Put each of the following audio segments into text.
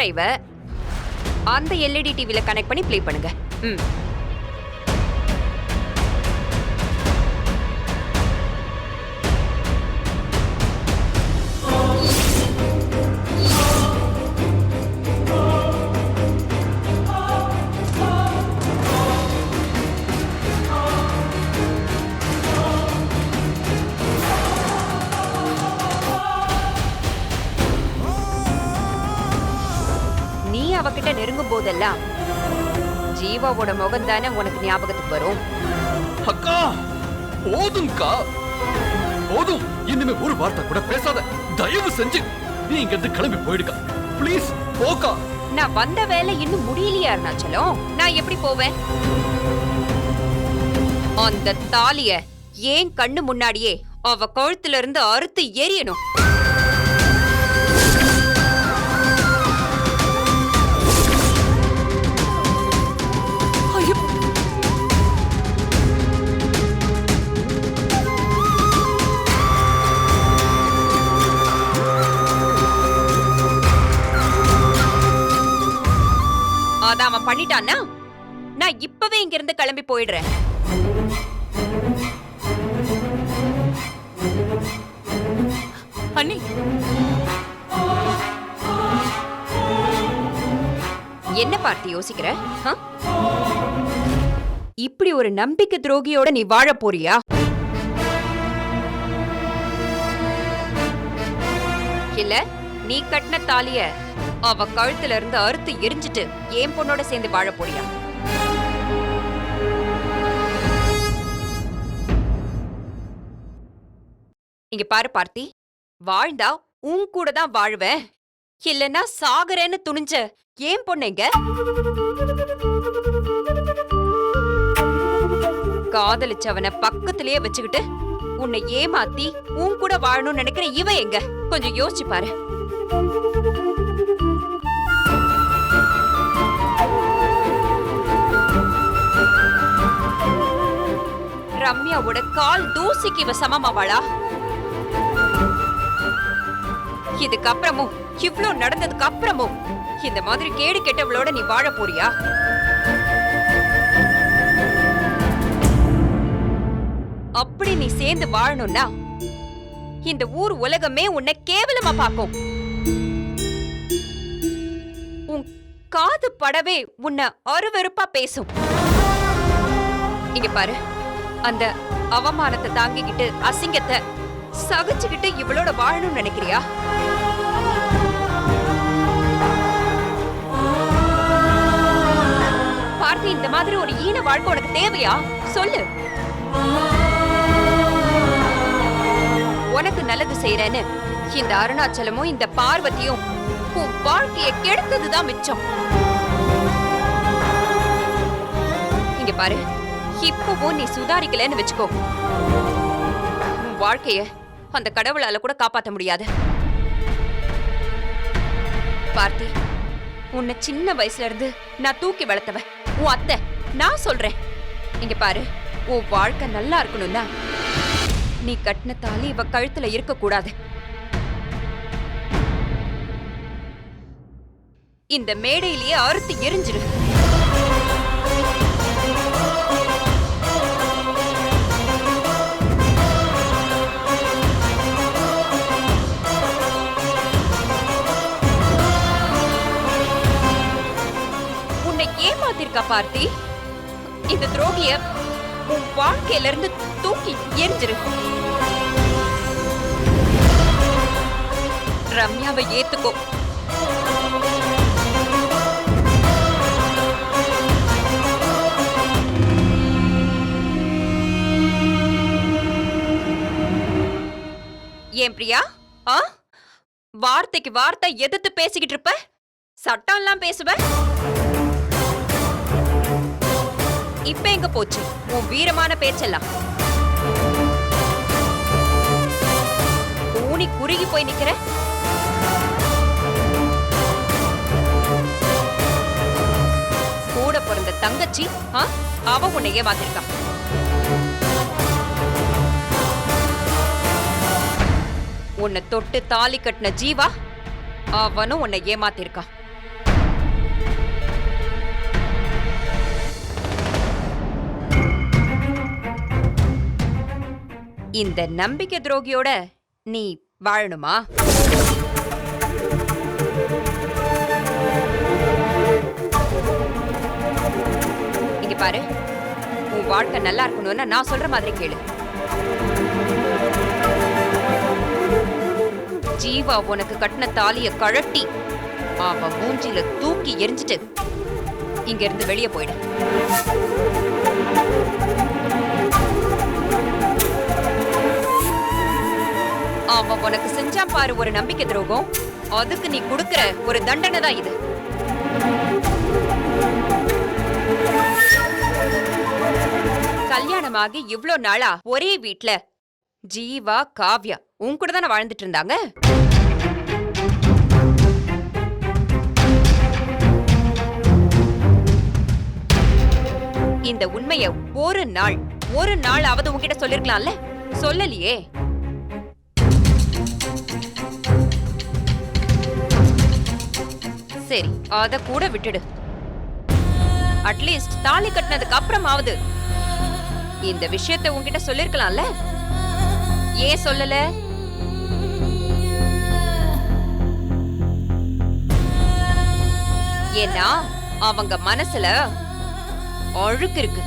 Driver டிரைவை அந்த LED டிவியில் connect பண்ணி ப்ளே பண்ணுங்க. ம். நெருங்கும் போதெல்லாம் ஜீவாவோட முகம் தானே உனக்கு ஞாபகத்துக்கு வரும்? அக்கா போதும்க்கா. போதும். இனிமே ஒரு வார்த்தை கூட பேசாத. தயவு செஞ்சு நீ இங்க இருந்து கிளம்பி போயிடுக்கா. ப்ளீஸ் போக்கா. நான் வந்த வேலை இன்னும் முடியலையா அருணாச்சலம். நான் எப்படி போவேன்? அந்த தாலிய ஏன் கண்ணு முன்னாடியே அவ கழுத்துல இருந்து அறுத்து எரியணும்? அவன் நான் இப்பவே இங்கிருந்து கிளம்பி போயிடுறேன். அண்ணி. என்ன பார்த்து யோசிக்கிற ஆ? இப்படி ஒரு நம்பிக்கை துரோகியோட நீ வாழ போறியா? இல்ல நீ கட்டின தாலிய அவ கழுத்துல இருந்து அறுத்து எரிஞ்சிட்டு ஏன் பொண்ணோட சேர்ந்து வாழ போறியா? இங்க பாரு பார்த்தி. வாழ்ந்தா உன் கூட தான் வாழ்வேன். இல்லனா சாகுறேன்னு துணிஞ்ச ஏன் பொண்ணுங்க காதலிச்சவனை பக்கத்திலேயே வச்சுக்கிட்டு உன்னை ஏமாத்தி உன் கூட வாழணும்னு நினைக்கிற இவ எங்க? கொஞ்சம் யோசிச்சு பாரு. ரம்யாவோட கால் தூசிக்கு இவ சமமாவாளா இதுக்கப்புறமும் இவ்ளோ நடந்ததுக்கு அப்புறமும் இந்த மாதிரி கேடு கெட்டவளோட நீ வாழ போறியா? அப்படி நீ சேர்ந்து வாழணும்னா இந்த ஊர் உலகமே உன்னை கேவலமா பார்க்கும். காது படவே உன்னை அருவருப்பா பேசும். இங்க பாரு அந்த அவமானத்தை தாங்கிக்கிட்டு அசிங்கத்தை சகிச்சுக்கிட்டு இவளோட வாழணும்னு நினைக்கிறியா? பார்த்தி இந்த மாதிரி ஒரு ஈன வாழ்க்கை உனக்கு தேவையா? சொல்லு. உனக்கு நல்லது செய்யறேன்னு இந்த அருணாச்சலமும் இந்த பார்வதியும் உன் வாழ்க்கையை கெடுத்ததுதான் மிச்சம். இங்க பாரு இப்பவும் நீ சுதாரிக்கலன்னு வச்சுக்கோ. உன் வாழ்க்கைய அந்த கடவுளால கூட காப்பாத்த முடியாது. பார்த்தி உன்னை சின்ன வயசுல இருந்து நான் தூக்கி வளர்த்தவ உன் அத்தை நான் சொல்றேன். இங்க பாரு உன் வாழ்க்கை நல்லா இருக்கணும்னா நீ கட்டின தாலி இவ கழுத்துல இருக்க கூடாது இந்த மேடையிலேயே அறுத்து எரிஞ்சிரு உன்னை ஏமாத்திருக்கா பார்த்தி? இந்த துரோகிய உன் வாழ்க்கையில இருந்து தூக்கி எரிஞ்சிரு ரம்யாவை ஏத்துக்கோ. ஏன் பிரியா? ஆ? வார்த்தைக்கு வார்த்தை எதிர்த்து பேசிக்கிட்டு இருப்ப? சட்டம்லாம் பேசுவ? இப்ப எங்க போச்சு? உன் வீரமான பேச்செல்லாம். ஊனி குறுகி போய் நிக்கிற? கூட பிறந்த தங்கச்சி அவ உன்னை ஏமாத்திருக்கா. உன்னை தொட்டு தாலி கட்டின ஜீவா அவனும் உன்னை ஏமாத்திருக்கான் இந்த நம்பிக்கை துரோகியோட நீ வாழணுமா? இங்க பாரு உன் வாழ்க்கை நல்லா இருக்கணும்னா நான் சொல்ற மாதிரி கேளு. ஜீவா உனக்கு கட்டின தாலிய கழட்டி அவ மூஞ்சில தூக்கி எரிஞ்சிட்டு இங்க இருந்து வெளியே போயிடு. அவன் உனக்கு செஞ்சான் பாரு ஒரு நம்பிக்கை துரோகம். அதுக்கு நீ கொடுக்கிற ஒரு தண்டனை தான் இது. கல்யாணமாகி இவ்ளோ நாளா ஒரே வீட்ல ஜீவா காவ்யா உன் கூட தானே வாழ்ந்துட்டு இருந்தாங்க? இந்த உண்மைய ஒரு நாள் ஒரு நாள் அவது உன்கிட்ட சொல்லிருக்கலாம்ல? சொல்லலையே. சரி அத கூட விட்டுடு. அட்லீஸ்ட் தாலி கட்டினதுக்கு அப்புறமாவது. இந்த விஷயத்தை உன்கிட்ட சொல்லிருக்கலாம்ல? ஏன் சொல்லல? ஏன்னா அவங்க மனசுல அழுக்கு இருக்கு.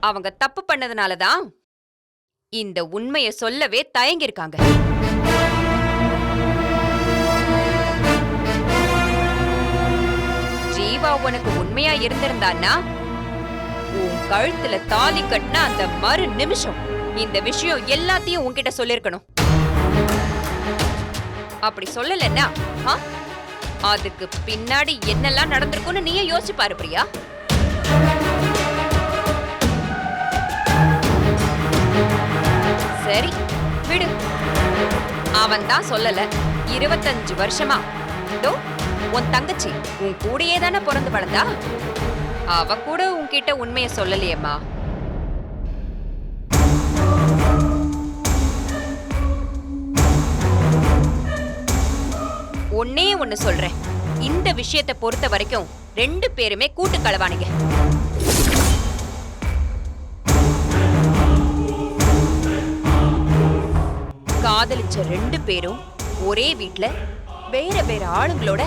அவங்க தப்பு பண்ணதுனால தான் இந்த உண்மைய சொல்லவே தயங்கியிருக்காங்க. ஜீவா உனக்கு உண்மையா இருந்திருந்தான்னா உன் கழுத்துல தாலி கட்டின அந்த மறு நிமிஷம் இந்த விஷயம் எல்லாத்தையும் உன்கிட்ட சொல்லிருக்கணும் அப்படி சொல்லலன்னா ஆ? அதுக்கு பின்னாடி என்னெல்லாம் நடந்திருக்கும்னு நீயே யோசிச்சு பாரு பிரியா. சரி விடு. அவன் தான் சொல்லல இருபத்தஞ்சு வருஷமா. இதோ உன் தங்கச்சி உன் கூடயே தானே பிறந்து வளர்ந்தா? அவ கூட உன்கிட்ட உண்மையை சொல்லலையேம்மா. ஒன்னே ஒன்னு சொல்றேன். இந்த விஷயத்தை பொறுத்த வரைக்கும் ரெண்டு பேருமே கூட்டு களவானுங்க. காதலிச்ச ரெண்டு பேரும் ஒரே வீட்ல வேற வேற ஆளுங்களோட.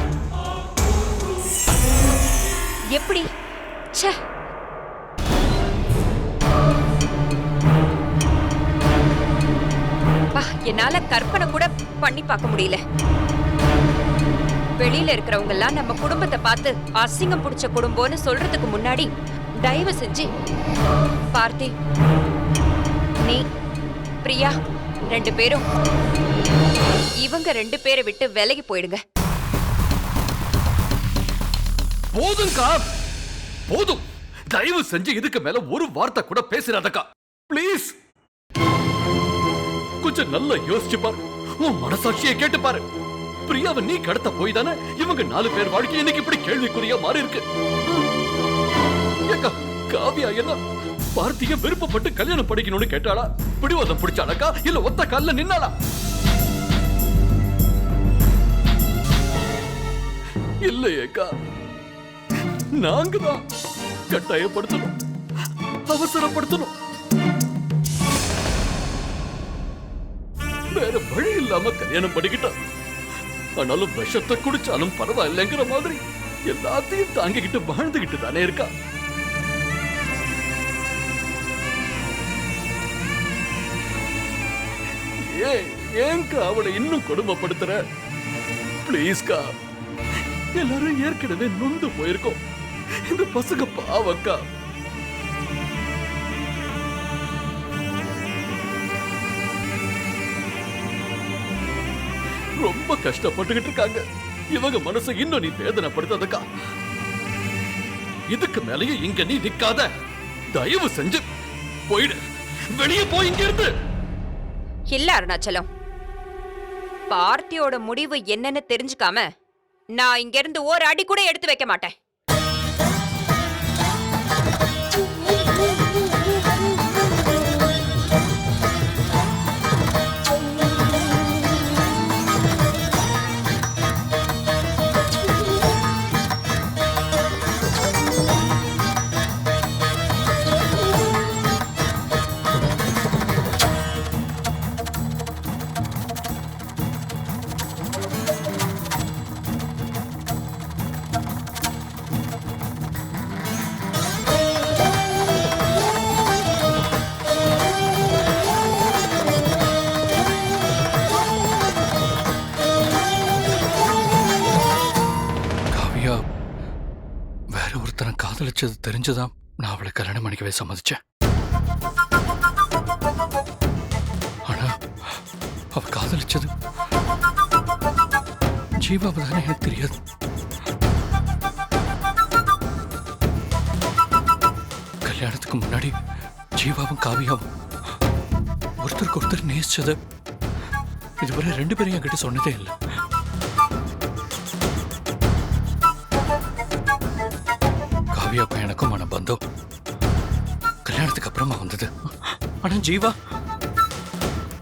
எப்படி? ச்சே. என்னால கற்பனை கூட பண்ணி பார்க்க முடியல. வெளியில இருக்கிறவங்க எல்லாம் நம்ம குடும்பத்தை பார்த்து அசிங்கம் பிடிச்ச குடும்பம்னு சொல்றதுக்கு முன்னாடி தயவு செஞ்சு பார்த்தி நீ பிரியா ரெண்டு பேரும் இவங்க ரெண்டு பேரை விட்டு விலகி போயிடுங்க. போதும்க்கா போதும். தயவு செஞ்சு இதுக்கு மேல ஒரு வார்த்தை கூட பேசிடாதக்கா. ப்ளீஸ் கொஞ்சம் நல்லா யோசிச்சு பாரு. உன் மனசாட்சியை கேட்டு பாரு. பிரியாவை நீ கடத்த போய் தானே? இவங்க நாலு பேர் வாழ்க்கை இன்னைக்கு இப்படி கேள்விக்குறியா மாறி இருக்கு. காவியா என்ன? பார்த்திய விருப்பப்பட்டு கல்யாணம் படிக்கணும்னு கேட்டாளா? பிடிவாதம் பிடிச்சாளக்கா? இல்ல ஒத்த கால்ல நின்னாளா? இல்லையேக்கா நாங்க தான் கட்டாயப்படுத்தணும் அவசரப்படுத்தணும். வேற வழி இல்லாம கல்யாணம் படிக்கிட்டோம் ஆனாலும் விஷத்தை குடிச்சாலும் பரவாயில்லைங்கிற மாதிரி எல்லாத்தையும் தாங்கிக்கிட்டு வாழ்ந்துகிட்டு தானே இருக்கா? ஏன் ஏன்க்கா அவளை இன்னும் கொடுமைப்படுத்துற? பிளீஸ்கா எல்லாரும் ஏற்கனவே நொந்து போயிருக்கோம். இந்த பசங்க பாவக்கா. ரொம்ப கஷ்டப்பட்டுக்கிட்டு இருக்காங்க. இவங்க மனசு இன்னும் நீ வேதனைப்படுத்தாதக்கா. இதுக்கு மேலேயே இங்க நீ நிக்காத. தயவு செஞ்சு போயிடு. வெளியே போய் இங்க இருந்து. இல்ல அருணாச்சலம். பார்த்தியோட முடிவு என்னன்னு தெரிஞ்சுக்காம நான் இங்க இருந்து ஒரு அடி கூட எடுத்து வைக்க மாட்டேன். காதலிச்சது தெரிஞ்சுதான் நான் அவளை கல்யாணம் பண்ணிக்கவே சம்மதிச்சேன். ஆனா அவ காதலிச்சது ஜீவாவை தானே எனக்கு தெரியாது. கல்யாணத்துக்கு முன்னாடி ஜீவாவும் காவியாவும் ஒருத்தருக்கு ஒருத்தர் நேசிச்சது இதுவரை ரெண்டு பேரும் என்கிட்ட சொன்னதே இல்லை. தாங்க வந்தது. ஆனால் ஜீவா?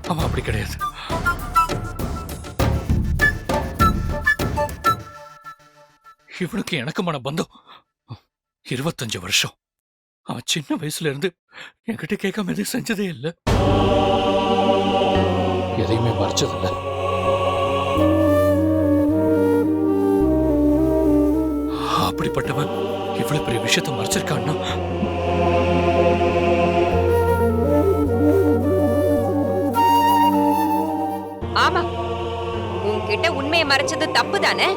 அவன் அப்படி கிடையாது. இவனுக்கு எனக்குமான பந்தம் இருபத்தஞ்சு வருஷம். அவன் சின்ன வயசுல இருந்து என்கிட்ட கேட்காம எதையும் செஞ்சதே இல்லை. எதையுமே மறைச்சதில்லை. அப்படிப்பட்டவன் இவ்வளவு பெரிய விஷயத்தை மறைச்சிருக்கான்னா? உன்கிட்ட உண்மையை மறைச்சது தப்பு தானே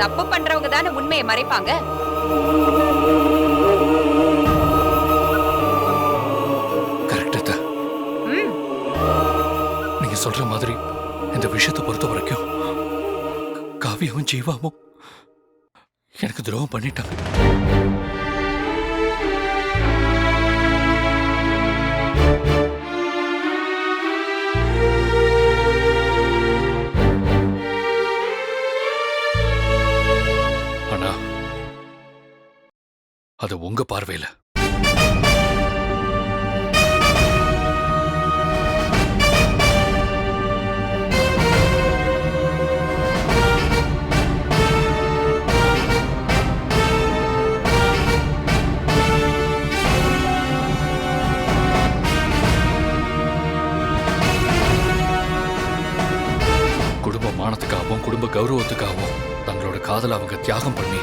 தப்பு பண்றவங்க தானே உண்மையை மறைப்பாங்க? நீங்க சொல்ற மாதிரி இந்த விஷயத்தை பொறுத்த வரைக்கும் காவியாவும் ஜீவாவும் எனக்கு துரோகம் பண்ணிட்டாங்க ஆனா அது உங்க பார்வையில. மானத்துக்காகவும் குடும்ப கௌரவத்துக்காகவும் தங்களோட காதலை அவங்க தியாகம் பண்ணி.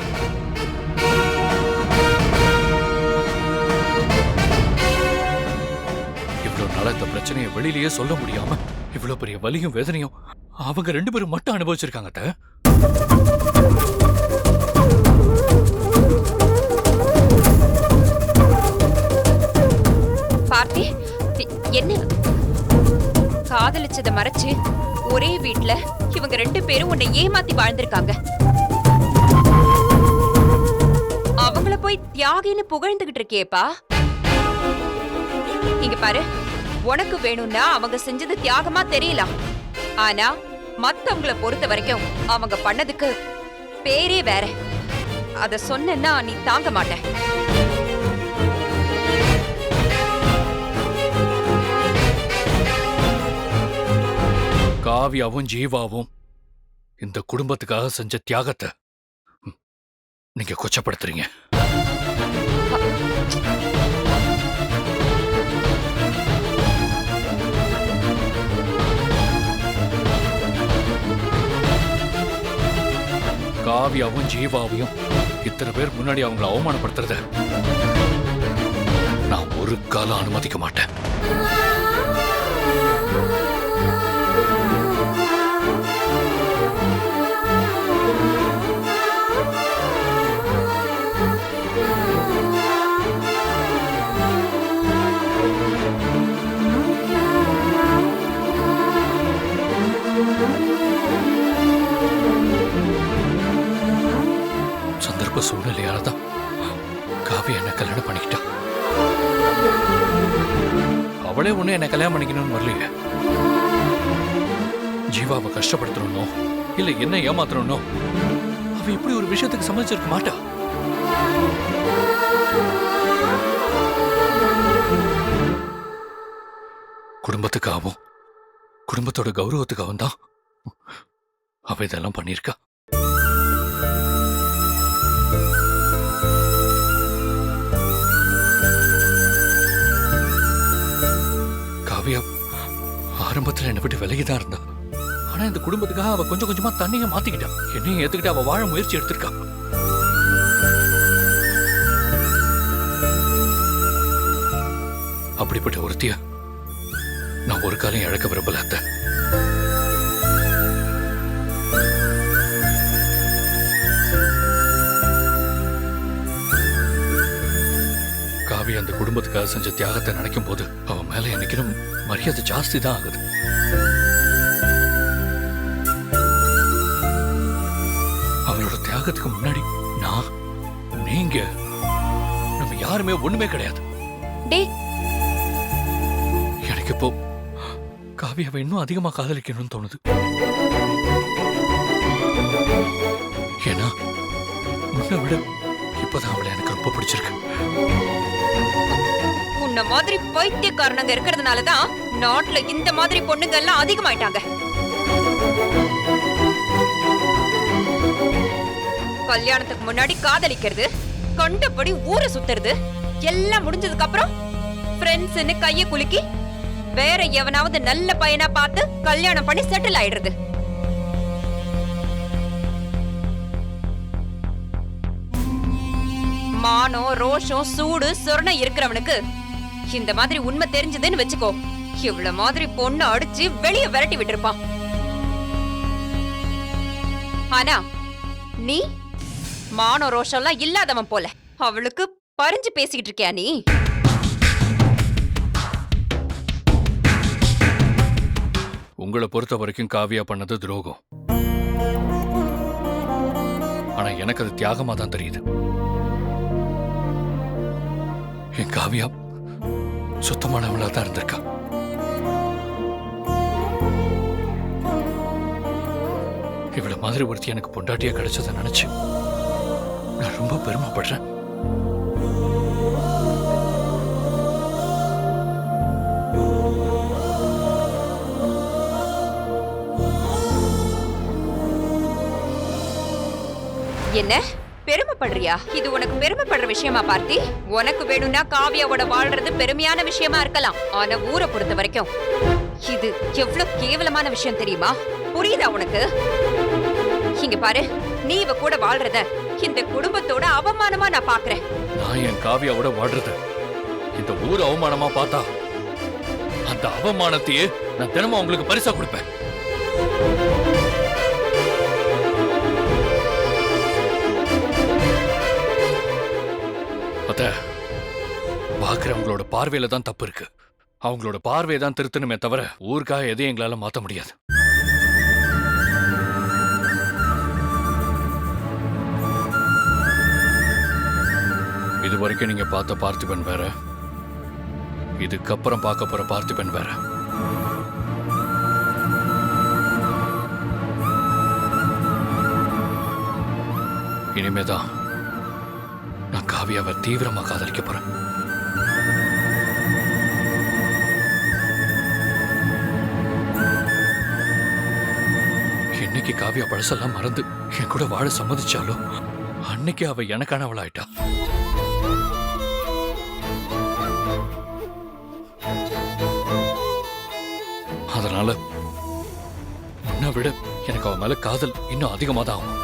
இவ்வளவு நாள இந்த பிரச்சனையை வெளியிலேயே சொல்ல முடியாம இவ்வளவு பெரிய வலியும் வேதனையும் அவங்க ரெண்டு பேரும் மட்டும் அனுபவிச்சிருக்காங்க பார்த்தி என்ன? காதலிச்சத மறைச்சு ஒரே வீட்டில் இவங்க ரெண்டு பேரும் உன்னை ஏமாத்தி வாழ்ந்திருக்காங்க. அவங்கள போய் தியாகின்னு புகழ்ந்துகிட்டு இருக்கியேப்பா. இங்க பாரு உனக்கு வேணும்னா அவங்க செஞ்சது தியாகமா தெரியலாம் ஆனா மத்தவங்கள பொறுத்த வரைக்கும் அவங்க பண்ணதுக்கு பேரே வேற. அத சொன்னா நீ தாங்க மாட்ட. காவியாவும் ஜீவாவும் இந்த குடும்பத்துக்காக செஞ்ச தியாகத்தை நீங்க கொச்சப்படுத்துறீங்க. காவியாவும் ஜீவாவையும் இத்தனை பேர் முன்னாடி அவங்கள அவமானப்படுத்துறத நான் ஒரு காலம் அனுமதிக்க மாட்டேன். அவளே ஒண்ணு என்ன கல்யாணம் பண்ணிக்கணும்னு வரலையே. ஜீவாவை கஷ்டப்படுத்தணும்னோ இல்ல என்ன ஏமாத்தணும்னோ அவ இப்படி ஒரு விஷயத்துக்கு சம்மதிச்சிருக்க மாட்டா. குடும்பத்துக்காகவும் குடும்பத்தோட கௌரவத்துக்காகவும் தான் அவ இதெல்லாம் பண்ணியிருக்கா. காவியா ஆரம்பத்துல என்னை விட்டு விலகி தான் இருந்தா. ஆனா இந்த குடும்பத்துக்காக அவ கொஞ்சம் கொஞ்சமா தண்ணியை மாத்திக்கிட்டா. என்னையும் ஏத்துக்கிட்டு அவ வாழ முயற்சி எடுத்திருக்கா. அப்படிப்பட்ட ஒருத்தியா நான் ஒரு காலம் இழக்க விரும்பல அத்தை. குடும்பத்துக்காக செஞ்ச தியாகத்தை நினைக்கும் போது அவன் மேல எனக்கு இன்னும் மரியாதை ஜாஸ்தி தான் ஆகுது. அவளோட தியாகத்துக்கு முன்னாடி நான் நீங்க நம்ம யாருமே ஒண்ணுமே கிடையாது. டேய் எனக்கு இப்போ காவியாவை இன்னும் அதிகமா காதலிக்கணும்னு தோணுது. ஏன்னா முன்ன விட இப்பதான் அவளை எனக்கு ரொம்ப பிடிச்சிருக்கு. உன்ன மாதிரி பைத்தியக்காரனங்க இருக்கிறதுனால தான் நாட்டுல இந்த மாதிரி பொண்ணுங்க எல்லாம் அதிகமாயிட்டாங்க. கல்யாணத்துக்கு முன்னாடி காதலிக்கிறது கண்டபடி ஊரை சுத்துறது எல்லாம் முடிஞ்சதுக்கு அப்புறம் ஃப்ரெண்ட்ஸ்னு கைய குலுக்கி வேற எவனாவது நல்ல பையனா பார்த்து கல்யாணம் பண்ணி செட்டில் ஆயிடுறது. மானம் ரோஷம் சூடு சொரணை இருக்கிறவனுக்கு இந்த மாதிரி உண்மை தெரிஞ்சதுன்னு வச்சுக்கோ. இவ்வளவு மாதிரி பொண்ணு அடிச்சு வெளிய விரட்டி விட்டுருப்பான். ஆனா நீ மானம் ரோஷம்லாம் இல்லாதவன் போல. அவளுக்கு பறிஞ்சு பேசிக்கிட்டு இருக்கியா நீ? உங்களை பொறுத்த வரைக்கும் காவியா பண்ணது துரோகம். ஆனா எனக்கு அது தியாகமா தான் தெரியுது. என் காவியா சுத்தமானவளா தான் இருந்திருக்கா. இவள மாதிரி ஒருத்தி எனக்கு பொண்டாட்டியா கிடைச்சதை நினைச்சு நான் ரொம்ப பெருமைப்படுறேன். என்ன? பெருமைப்படுறியா? இது உனக்கு பெருமைப்படுற விஷயமா பார்த்தி? உனக்கு வேணும்னா காவியாவோட வாழ்றது பெருமையான விஷயமா இருக்கலாம். ஆனா ஊரை பொறுத்த வரைக்கும் இது எவ்வளவு கேவலமான விஷயம் தெரியுமா? புரியுதா உனக்கு? இங்க பாரு நீ இவ கூட வாழ்றத இந்த குடும்பத்தோட அவமானமா நான் பாக்குறேன். நான் என் காவியாவோட வாழ்றது இந்த ஊர் அவமானமா பார்த்தா அந்த அவமானத்தையே நான் தினமும் அவங்களுக்கு பரிசா கொடுப்பேன். அத பார்க்குறவங்களோட பார்வையில தான் தப்பு இருக்கு அவங்களோட பார்வையை தான் திருத்தணுமே தவிர ஊருக்காக எதையும் எங்களால மாத்த முடியாது. இது வரைக்கும் நீங்க பார்த்த பார்த்திபன் வேற. இதுக்கப்புறம் பார்க்க போற பார்த்திபன் வேற. இனிமேதான் காவியாவை தீவிரமா காதலிக்க போறேன் என்னைக்கு காவியா பழசெல்லாம் மறந்து என் கூட வாழ சம்மதிச்சாலோ அன்னைக்கு அவ எனக்கானவளாயிட்டா. அதனால உன்னை விட எனக்கு அவன் மேல காதல் இன்னும் அதிகமா தான் ஆகும்.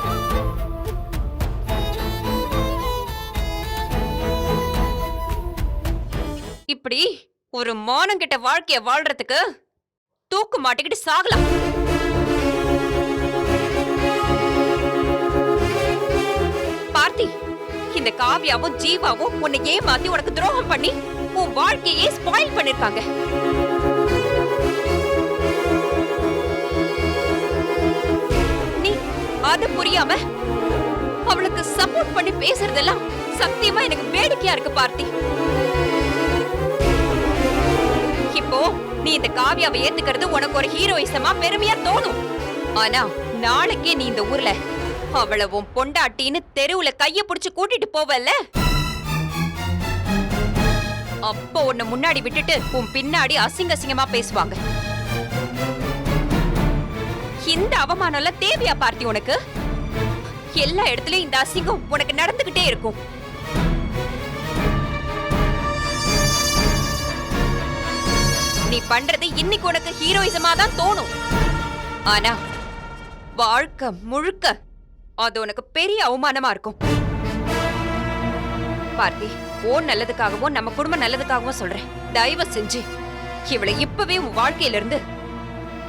இப்படி ஒரு மானம் கிட்ட வாழ்க்கைய வாழ்றதுக்கு தூக்கு மாட்டிக்கிட்டு சாகலாம். பார்த்தி இந்த காவியாவும் ஜீவாவும் உன்னை ஏமாத்தி உனக்கு துரோகம் பண்ணி உன் வாழ்க்கையே ஸ்பாயில் பண்ணிருக்காங்க. நீ அது புரியாம அவளுக்கு சப்போர்ட் பண்ணி பேசுறதெல்லாம் சத்தியமா எனக்கு வேடிக்கையா இருக்கு பார்த்தி. நீ இந்த காவியாவை ஏத்துக்கிறது உனக்கு ஒரு ஹீரோயிசமா பெருமையா தோணும். ஆனா நாளைக்கே நீ இந்த ஊர்ல அவ்வளவும் பொண்டாட்டின்னு தெருவுல கைய புடிச்சு கூட்டிட்டு போவல்ல? அப்போ உன்னை முன்னாடி விட்டுட்டு உன் பின்னாடி அசிங்க அசிங்கமா பேசுவாங்க. இந்த அவமானம் எல்லாம் தேவையா பார்த்தி உனக்கு? எல்லா இடத்துலயும் இந்த அசிங்கம் உனக்கு நடந்துகிட்டே இருக்கும். நீ பண்றது இன்னைக்கு உனக்கு ஹீரோயிசமா தான் தோணும். ஆனா வாழ்க்கை முழுக்க அது உனக்கு பெரிய அவமானமா இருக்கும். பார்த்தி ஓ நல்லதுக்காகவும் நம்ம குடும்பம் நல்லதுக்காகவும் சொல்றேன். தயவு செஞ்சு இவளை இப்பவே உன் வாழ்க்கையில இருந்து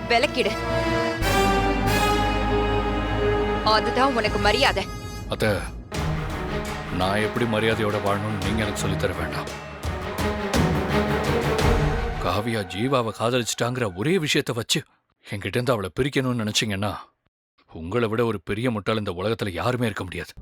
விலக்கிடு. அதுதான் உனக்கு மரியாதை. அத்த நான் எப்படி மரியாதையோட வாழணும்னு நீங்க எனக்கு சொல்லித் தர வேண்டாம். காவியா ஜீவாவை காதலிச்சிட்டாங்கிற ஒரே விஷயத்த வச்சு என்கிட்ட இருந்து அவளை பிரிக்கணும்னு நினைச்சீங்கன்னா உங்களை விட ஒரு பெரிய முட்டாள் இந்த உலகத்துல யாருமே இருக்க முடியாது.